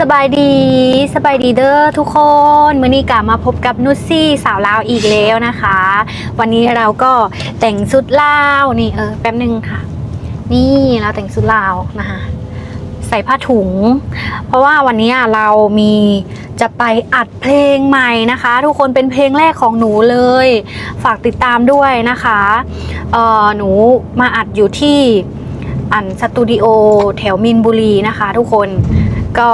สบายดีสบายดีเด้อทุกคนมื้อนี้กลับมาพบกับนุชซี่สาวลาวอีกแล้วนะคะ วันนี้เราก็แต่งชุดลาวนี่เออแป๊บหนึงค่ะ นี่เราแต่งชุดลาวนะคะใส่ผ้าถุง เพราะว่าวันนี้เรามีจะไปอัดเพลงใหม่นะคะ ทุกคนเป็นเพลงแรกของหนูเลย ฝากติดตามด้วยนะคะเออหนูมาอัดอยู่ที่อันสตูดิโอแถวมินบุรีนะคะ ทุกคน ก็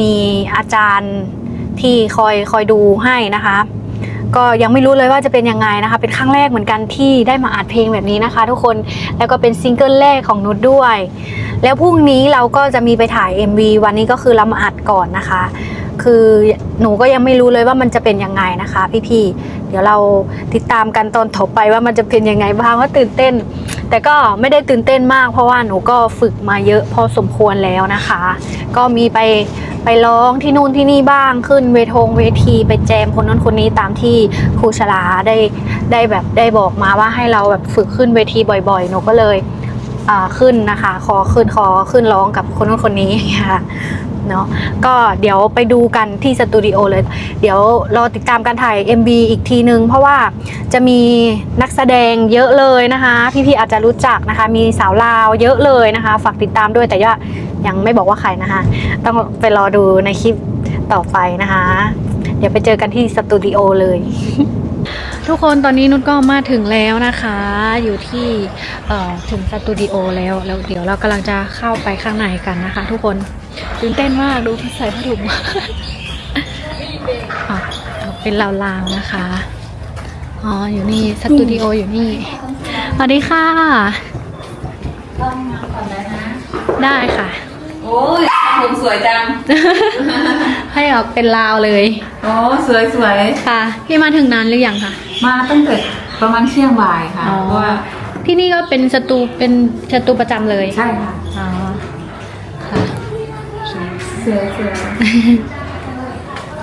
มีอาจารย์ที่คอยคอยดูให้นะคะ ก็ยังไม่รู้เลยว่าจะเป็นยังไงนะคะ เป็นครั้งแรกเหมือนกันที่ได้มาอัดเพลงแบบนี้นะคะ ทุกคนแล้วก็เป็นซิงเกิลแรกของนุชด้วย แล้วพรุ่งนี้เราก็จะมีไปถ่าย MV วันนี้ก็คือเรามาอัดก่อนนะคะ คือหนูก็ยังไม่รู้เลยว่ามันจะเป็นยังไงนะคะ พี่ๆ เดี๋ยวเราติดตามกันตอนต่อไปว่ามันจะเป็นยังไงบ้างว่าตื่นเต้น แต่ก็ไม่ได้ตื่นเต้นมาก เพราะว่าหนูก็ฝึกมาเยอะพอสมควรแล้วนะคะ ก็มีไปไปร้องที่นู่นที่นี่บ้างขึ้นเวทงเวทีไปแจมคนนั้นคนนี้ตามที่ครูชลาได้ได้แบบได้บอกมาว่าให้เราแบบฝึกขึ้นเวทีบ่อยๆ หนูก็เลยขึ้นนะคะ ขอขึ้นขอขึ้นร้องกับคนนู้นคนนี้อย่างเงี้ยค่ะ เนาะก็เดี๋ยวไปดูกันที่สตูดิโอเลย เดี๋ยวรอติดตามการถ่าย MV อีกทีนึง เพราะว่าจะมีนักแสดงเยอะเลยนะคะ พี่ๆอาจจะรู้จักนะคะ มีสาวลาวเยอะเลยนะคะ ฝากติดตามด้วยแต่ว่ายังไม่บอกว่าใครนะคะ ต้องไปรอดูในคลิปต่อไปนะคะ เดี๋ยวไปเจอกันที่สตูดิโอเลยทุกคนตอนนี้นุชก็มาถึงแล้วนะคะ อยู่ที่ถึงสตูดิโอแล้วแล้วเดี๋ยวเรากำลังจะเข้าไปข้างในกันนะคะ ทุกคน ตื่นเต้นมากดูใส่ผ้าถุงอะเป็นลาวๆนะคะ อ๋อ อยู่นี่สตูดิโออยู่นี่ สวัสดีค่ะได้ค่ะ โอ้ยผมสวยจัง ให้ออกเป็นลาวเลย โอ้สวยสวยค่ะ พี่มาถึงนานหรือยังคะ มาตั้งแต่ประมาณเที่ยงบ่ายค่ะอ๋อเพราะว่าที่นี่ก็เป็นสตูเป็นสตูประจำเลย ใช่ค่ะอ๋อค่ะ สวยสวย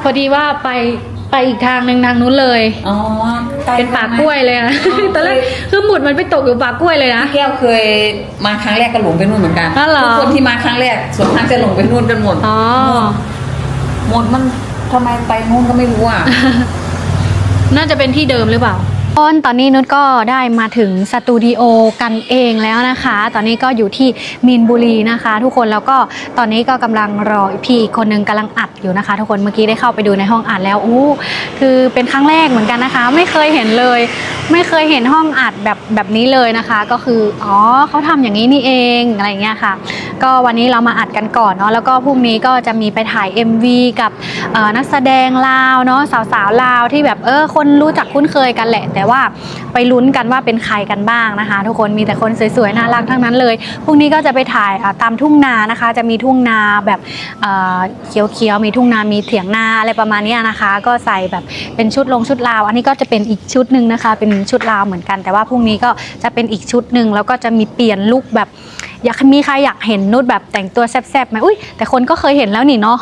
พอดีว่าไปไปอีกทางหนึ่งทางนู้นเลย อ๋อไเป็นป่ากล้วยเลยนะอ๋อตอนแรกคือหมุดมันไปตกอยู่ป่ากล้วยเลยนะ แก้วเคยมาครั้งแรกก็หลงไปนู่นเหมือนกันอ๋อเหรอ ทุกคนที่มาครั้งแรกส่วนทางจะหลงไปนู่นกันหมด อ๋อ หมดมันทำไมไปนู่นก็ไม่รู้อะ น่าจะเป็นที่เดิมหรือเปล่า ตอนตอนนี้นุชก็ได้มาถึงสตูดิโอกันเองแล้วนะคะ ตอนนี้ก็อยู่ที่มีนบุรีนะคะ ทุกคนแล้วก็ตอนนี้ก็กำลังรอพี่อีกคนนึงกำลังอัดอยู่นะคะ ทุกคนเมื่อกี้ได้เข้าไปดูในห้องอัดแล้วอู้คือเป็นครั้งแรกเหมือนกันนะคะ ไม่เคยเห็นเลย ไม่เคยเห็นห้องอัดแบบแบบนี้เลยนะคะ ก็คืออ๋อเขาทำอย่างนี้นี่เองอะไรเงี้ยค่ะ ก็วันนี้เรามาอัดกันก่อนเนาะแล้วก็พรุ่งนี้ก็จะมีไปถ่าย MV กับนักแสดงลาวเนาะสาวๆลาวที่แบบเออคนรู้จักคุ้นเคยกันแหละแต่ว่าไปลุ้นกันว่าเป็นใครกันบ้างนะคะ ทุกคนมีแต่คนสวยๆน่ารักทั้งนั้นเลยพรุ่งนี้ก็จะไปถ่ายตามทุ่งนานะคะ จะมีทุ่งนาแบบเขียวๆมีทุ่งนามีเถียงนาอะไรประมาณนี้นะคะ ก็ใส่แบบเป็นชุดลงชุดลาว อันนี้ก็จะเป็นอีกชุดหนึ่งนะคะ เป็นชุดลาวเหมือนกัน แต่ว่าพรุ่งนี้ก็จะเป็นอีกชุดหนึ่งแล้วก็จะมีเปลี่ยนลุคแบบ อยากมีใครอยากเห็นนุชแบบแต่งตัวแซ่บๆไหมอุ้ยแต่คนก็เคยเห็นแล้วนี่เนาะ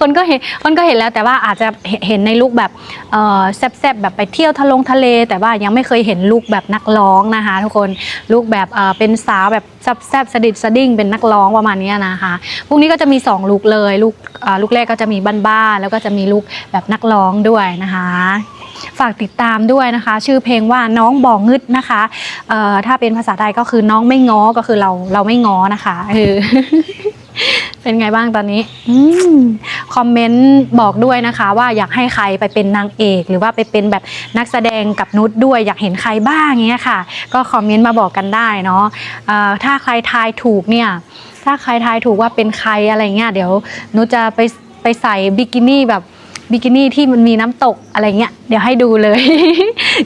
คนก็เห็นคนก็เห็นแล้วแต่ว่าอาจจะเห็นในลุคแบบเอ่อแซ่บๆแบบไปเที่ยวทะลงทะเล แต่ว่ายังไม่เคยเห็นลุคแบบนักร้องนะคะ ทุกคนลุคแบบเป็นสาวแบบแซ่บๆสดิดสดิ้งเป็นนักร้องประมาณนี้นะคะพรุ่งนี้ก็จะมีสองลุคเลยลุคลุคแรกก็จะมีบ้านๆแล้วก็จะมีลุคแบบนักร้องด้วยนะคะ ฝากติดตามด้วยนะคะ ชื่อเพลงว่าน้องบ่องึดนะคะเอ่อถ้าเป็นภาษาไทยก็คือน้องไม่ง้อก็คือเราเราไม่ง้อนะคะเออเป็นไงบ้างตอนนี้อคอมเมนต์บอกด้วยนะคะ ว่าอยากให้ใครไปเป็นนางเอก หรือว่าไปเป็นแบบนักแสดงกับนุชด้วย อยากเห็นใครบ้างเงี้ยค่ะ ก็คอมเมนต์มาบอกกันได้เนาะถ้าใครทายถูกเนี่ย ถ้าใครทายถูกว่าเป็นใครอะไรเงี้ยเดี๋ยวนุชจะไปไปใส่บิกินี่แบบ บิกินี่ที่มันมีน้ำตกอะไรเงี้ยเดี๋ยวให้ดูเลย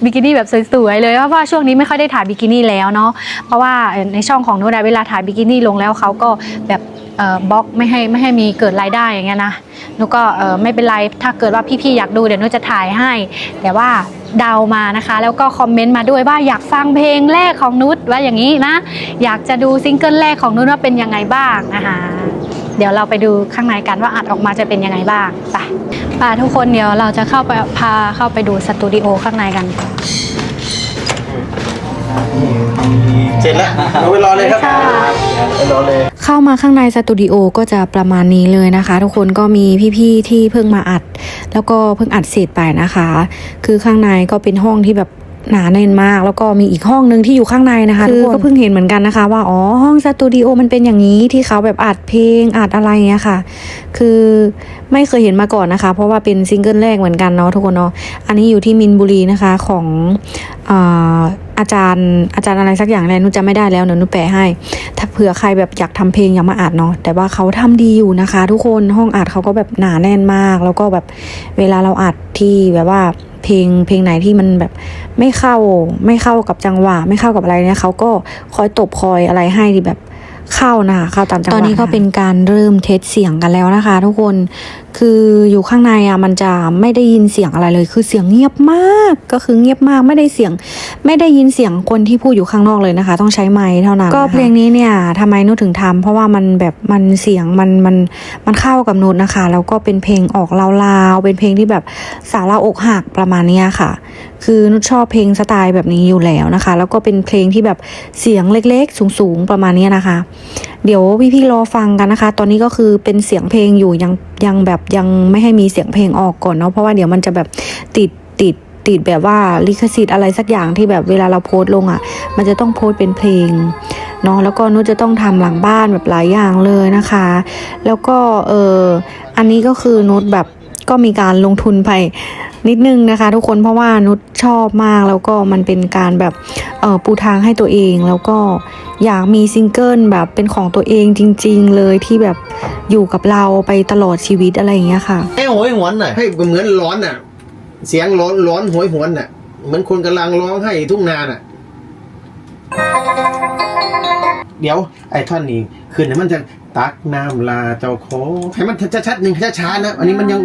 บิกินี่แบบสวยๆเลยเพราะว่าช่วงนี้ไม่ค่อยได้ถ่ายบิกินี่แล้วเนาะเพราะว่าในช่องของนุชอะเวลาถ่ายบิกินี่ลงแล้วเขาก็แบบบล็อกไม่ให้ไม่ให้มีเกิดรายได้อย่างเงี้ยนะนุก็ไม่เป็นไรถ้าเกิดว่าพี่ๆอยากดูเดี๋ยวนุจะถ่ายให้ แต่ว่าเดามานะคะ แล้วก็คอมเมนต์มาด้วยว่าอยากฟังเพลงแรกของนุชว่าอย่างนี้นะ อยากจะดูซิงเกิลแรกของนุชว่าเป็นยังไงบ้างนะคะ เดี๋ยวเราไปดูข้างในกันว่าอัดออกมาจะเป็นยังไงบ้างไปไปทุกคนเดี๋ยวเราจะเข้าไปพาเข้าไปดูสตูดิโอข้างในกันเสร็จแล้วเราไปรอเลยครับค่ะไปรอเลย เข้ามาข้างในสตูดิโอก็จะประมาณนี้เลยนะคะ ทุกคนก็มีพี่ๆที่เพิ่งมาอัด แล้วก็เพิ่งอัดเสร็จไปนะคะ คือข้างในก็เป็นห้องที่แบบ หนาแน่นมาก แล้วก็มีอีกห้องหนึ่งที่อยู่ข้างในนะคะคือก็เพิ่งเห็นเหมือนกันนะคะ ว่าอ๋อห้องสตูดิโอมันเป็นอย่างนี้ที่เขาแบบอัดเพลงอัดอะไรเงี้ยค่ะ คือไม่เคยเห็นมาก่อนนะคะ เพราะว่าเป็นซิงเกิลแรกเหมือนกันเนาะทุกคนเนาะอันนี้อยู่ที่มินบุรีนะคะของอา อาจารย์อาจารย์อะไรสักอย่างแหละนุจำไม่ได้แล้วเดี๋ยวนุแปะให้ ถ้าเผื่อใครแบบอยากทำเพลงอยากมาอัดเนาะแต่ว่าเขาทำดีอยู่นะคะ ทุกคนห้องอัดเขาก็แบบหนาแน่นมาก แล้วก็แบบเวลาเราอัดที่แบบว่าเพลงเพลงไหนที่มันแบบไม่เข้าไม่เข้ากับจังหวะ ไม่เข้ากับอะไรเนี่ยเขาก็คอยตบคอยอะไรให้ที่แบบเข้านะคะเข้าตามจังหวะตอนนี้ก็เป็นการเริ่มเทสเสียงกันแล้วนะคะ ทุกคน คืออยู่ข้างในอะมันจะไม่ได้ยินเสียงอะไรเลย คือเสียงเงียบมากก็คือเงียบมากไม่ได้เสียง ไม่ได้ยินเสียงคนที่พูดอยู่ข้างนอกเลยนะคะ ต้องใช้ไมค์เท่านั้นก็เพลงนี้เนี่ยทำไมนุชถึงทำเพราะว่ามันแบบมันเสียงมันมันมันเข้ากับนุชนะคะ แล้วก็เป็นเพลงออกลาวๆเป็นเพลงที่แบบสาระอกหักประมาณนี้ค่ะ คือนุชชอบเพลงสไตล์แบบนี้อยู่แล้วนะคะ แล้วก็เป็นเพลงที่แบบเสียงเล็กๆ สูงๆประมาณนี้นะคะ เดี๋ยวพี่ๆรอฟังกันนะคะ ตอนนี้ก็คือเป็นเสียงเพลงอยู่ยังยังแบบยังไม่ให้มีเสียงเพลงออกก่อนเนาะเพราะว่าเดี๋ยวมันจะแบบติดติดติดแบบว่าลิขสิทธิ์อะไรสักอย่างที่แบบเวลาเราโพสต์ลงอะ่ะ มันจะต้องโพสต์เป็นเพลงเนาะแล้วก็นุชจะต้องทำหลังบ้านแบบหลายอย่างเลยนะคะ แล้วก็เอออันนี้ก็คือนุชแบบก็มีการลงทุนไป นิดนึงนะคะ ทุกคนเพราะว่านุชชอบมากแล้วก็มันเป็นการแบบเออปูทางให้ตัวเองแล้วก็อยากมีซิงเกิลแบบเป็นของตัวเองจริง ๆ เลยที่แบบอยู่กับเราไปตลอดชีวิตอะไรอย่างเงี้ยค่ะให้โหยหวนน่ะให้เหมือนร้อนน่ะ เสียงร้อนร้อนโหยหวนน่ะเหมือนคนกำลังร้องให้ทุ่งนาน่ะ เดี๋ยวไอ้ท่อนนี้คืนนี้มันจะตักน้ำลาเจ้าโคให้มันชัดๆหนึ่งช้าๆนะ อันนี้มันยัง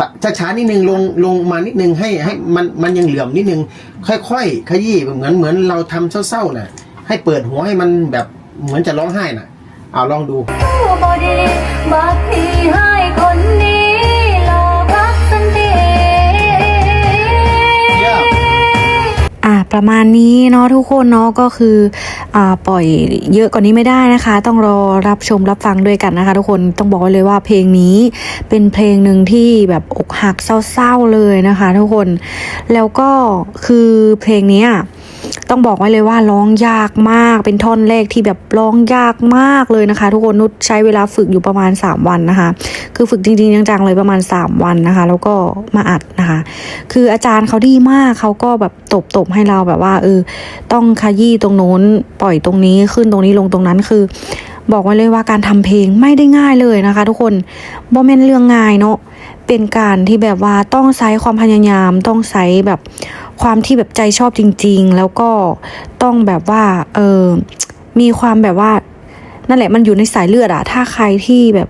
ตะช้าๆนิดนึงลงลงมานิดนึงให้ให้มันมันยังเหลื่อมนิดนึง ค่อยๆขยี้เหมือนเหมือนเราทำเศร้าๆน่ะ ให้เปิดหัวให้มันแบบเหมือนจะร้องไห้น่ะ เอาลองดูบอดีบอกพี่ให้คนนี้หลอกรักสันติอ่าประมาณนี้เนาะทุกคนเนาะก็คืออ่า ปล่อยเยอะกว่านนี้ไม่ได้นะคะ ต้องรอรับชมรับฟังด้วยกันนะคะ ทุกคนต้องบอกเลยว่าเพลงนี้เป็นเพลงหนึ่งที่แบบอกหักเศร้าๆเลยนะคะ ทุกคนแล้วก็คือเพลงนี้ย ต้องบอกไว้เลยว่าร้องยากมาก เป็นท่อนแรกที่แบบร้องยากมากเลยนะคะ ทุกคนนุชใช้เวลาฝึกอยู่ประมาณ 3 วันนะคะ คือฝึกจริงๆจังๆเลยประมาณ 3 วันนะคะ แล้วก็มาอัดนะคะ คืออาจารย์เขาดีมากเขาก็แบบตบๆให้เราแบบว่าเออต้องขยี้ตรงโน้นปล่อยตรงนี้ขึ้นตรงนี้ลงตรงนั้นคือบอกไว้เลยว่าการทำเพลงไม่ได้ง่ายเลยนะคะ ทุกคนบ่แม่นเรื่องง่ายเนาะเป็นการที่แบบว่าต้องใช้ความพยายามต้องใช้แบบ ความที่แบบใจชอบจริง ๆ แล้วก็ต้องแบบว่าเออมีความแบบว่า นั่นแหละมันอยู่ในสายเลือดอะถ้าใครที่แบบ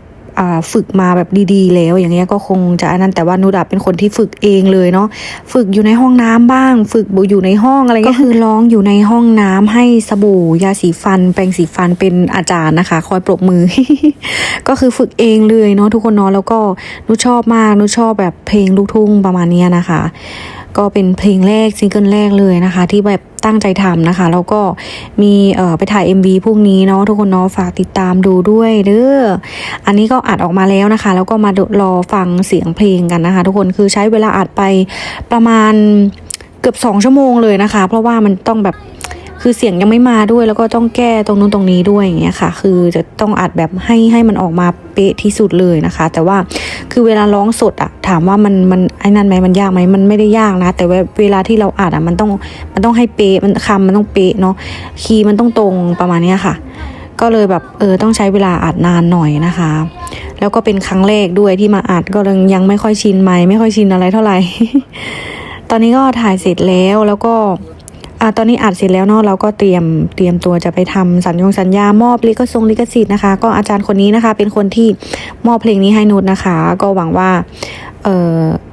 ฝึกมาแบบดีๆ แล้วอย่างเงี้ยก็คงจะอันนั้นแต่ว่านุดาเป็นคนที่ฝึกเองเลยเนาะฝึกอยู่ในห้องน้ำบ้าง ฝึกอยู่ในห้องอะไรเงี้ยก็คือร้องอยู่ในห้องน้ำให้สบู่ยาสีฟัน แปรงสีฟันเป็นอาจารย์นะคะ คอยปรบมือ ก็คือฝึกเองเลยเนาะทุกคนเนาะแล้วก็นุชชอบมากนุชชอบแบบเพลงลูกทุ่งประมาณเนี้ยนะคะ ก็เป็นเพลงแรกซิงเกิลแรกเลยนะคะ ที่แบบ ตั้งใจทำนะคะ แล้วก็มีเอ่อไปถ่าย MV พวกนี้เนาะทุกคนเนาะฝากติดตามดูด้วยเด้ออันนี้ก็อัดออกมาแล้วนะคะ แล้วก็มารอฟังเสียงเพลงกันนะคะ ทุกคนคือใช้เวลาอัดไปประมาณเกือบสองชั่วโมงเลยนะคะ เพราะว่ามันต้องแบบ คือเสียงยังไม่มาด้วย แล้วก็ต้องแก้ตรงนู้นตรงนี้ด้วยอย่างเงี้ยค่ะ คือจะต้องอัดแบบให้ให้มันออกมาเป๊ะที่สุดเลยนะคะ แต่ว่าคือเวลาร้องสดอะถามว่ามันมันไอ้นั่นไหมมันยากไหมมันไม่ได้ยากนะ แต่ว่าเวลาที่เราอัดอะมันต้องมันต้องให้เป๊ะมันคำมันต้องเป๊ะเนาะคีย์มันต้องตรงประมาณเนี้ยค่ะ ก็เลยแบบเออต้องใช้เวลาอัดนานหน่อยนะคะ แล้วก็เป็นครั้งแรกด้วยที่มาอัดก็ยังยังไม่ค่อยชินไหมไม่ค่อยชินอะไรเท่าไหร่ตอนนี้ก็ถ่ายเสร็จแล้วแล้วก็ อ่าตอนนี้อัดเสร็จแล้วเนาะเราก็เตรียมเตรียมตัวจะไปทำสัญญงสัญญามอบลิขทรงลิขสิทธิ์นะคะ ก็อาจารย์คนนี้นะคะ เป็นคนที่มอบเพลงนี้ให้นุชนะคะ ก็หวังว่า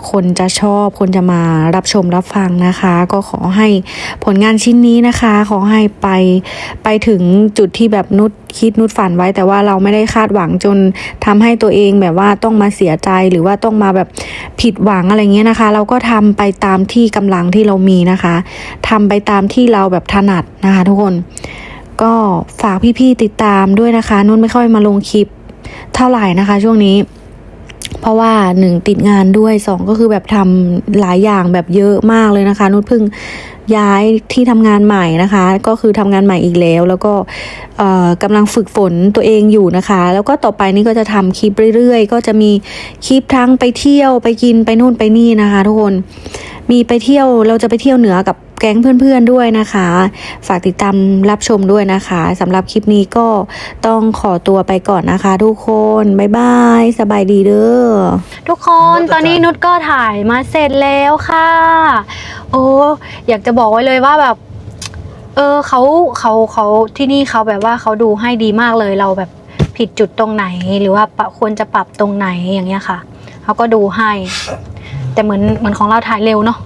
คนจะชอบคนจะมารับชมรับฟังนะคะ ก็ขอให้ผลงานชิ้นนี้นะคะ ขอให้ไปไปถึงจุดที่แบบนุชคิดนุชฝันไว้ แต่ว่าเราไม่ได้คาดหวังจนทำให้ตัวเองแบบว่าต้องมาเสียใจหรือว่าต้องมาแบบผิดหวังอะไรเงี้ยนะคะ เราก็ทำไปตามที่กำลังที่เรามีนะคะทำไปตามที่เราแบบถนัดนะคะ ทุกคนก็ฝากพี่ๆติดตามด้วยนะคะนุ่นไม่ค่อยมาลงคลิปเท่าไหร่นะคะ ช่วงนี้ เพราะว่าหนึ่งติดงานด้วยสองก็คือแบบทำหลายอย่างแบบเยอะมากเลยนะคะ นุชเพิ่งย้ายที่ทำงานใหม่นะคะ ก็คือทำงานใหม่อีกแล้ว แล้วก็กำลังฝึกฝนตัวเองอยู่นะคะ แล้วก็ต่อไปนี่ก็จะทำคลิปเรื่อยๆ ก็จะมีคลิปทั้งไปเที่ยวไปกินไปนู่นไปนี่นะคะ ทุกคนมีไปเที่ยวเราจะไปเที่ยวเหนือกับ แก๊งเพื่อนๆด้วยนะคะ ฝากติดตามรับชมด้วยนะคะสำหรับคลิปนี้ก็ต้องขอตัวไปก่อนนะคะ ทุกคน บ๊ายบาย สบายดีเด้อ ทุกคนตอนนี้นุชก็ถ่ายมาเสร็จแล้วค่ะ โอ้อยากจะบอกไว้เลยว่าแบบ เออเขาเขาเขาที่นี่เขาแบบว่าเขาดูให้ดีมากเลยเราแบบผิดจุดตรงไหน หรือว่าควรจะปรับตรงไหนอย่างเงี้ยค่ะเขาก็ดูให้ แต่เหมือนเหมือนของเราถ่ายเร็วเนาะ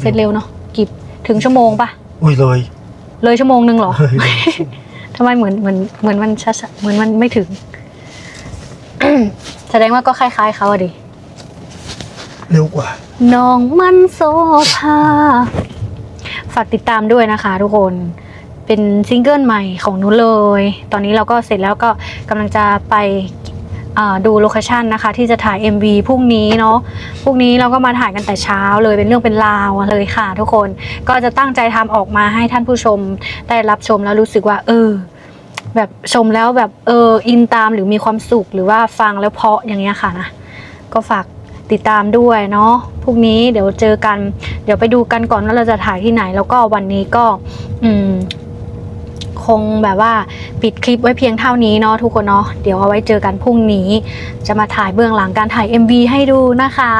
เสร็จเร็วเนาะกี่ ถึงชั่วโมงปะอุ้ยเลย เลยชั่วโมงหนึ่งเหรอทำไมเหมือนเหมือนเหมือนมันช้าๆเหมือนมันไม่ถึง แสดงว่าก็คล้ายๆเขาอะดิ เร็วกว่า น้องมันโซภาฝากติดตามด้วยนะคะทุกคน เป็นซิงเกิลใหม่ของนุ้นเลย ตอนนี้เราก็เสร็จแล้วก็กำลังจะไปอ่า ดูโลเคชันนะคะ ที่จะถ่าย MV พรุ่งนี้เนาะพรุ่งนี้เราก็มาถ่ายกันแต่เช้าเลยเป็นเรื่องเป็นราวเลยค่ะ ทุกคนก็จะตั้งใจทำออกมาให้ท่านผู้ชมได้รับชมแล้วรู้สึกว่า เออ แบบชมแล้วแบบเอออินตามหรือมีความสุขหรือว่าฟังแล้วเพาะอย่างเงี้ยค่ะนะก็ฝากติดตามด้วยเนาะพรุ่งนี้เดี๋ยวเจอกัน เดี๋ยวไปดูกันก่อนว่าเราจะถ่ายที่ไหน แล้วก็วันนี้ก็ อืม คงแบบว่าปิดคลิปไว้เพียงเท่านี้เนาะทุกคนเนาะเดี๋ยวเอาไว้เจอกันพรุ่งนี้ จะมาถ่ายเบื้องหลังการถ่าย MV ให้ดูนะคะ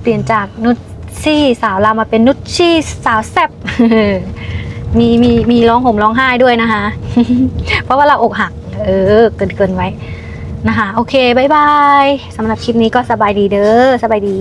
เปลี่ยนจากนุชซี่สาวลามาเป็นนุชชี่สาวแซบมีมีมีร้องห่มร้องไห้ด้วยนะคะ เพราะว่าเราอกหัก เออ เกินเกินไว้นะคะ โอเคบายบายสำหรับคลิปนี้ก็สบายดีเด้อสบายดี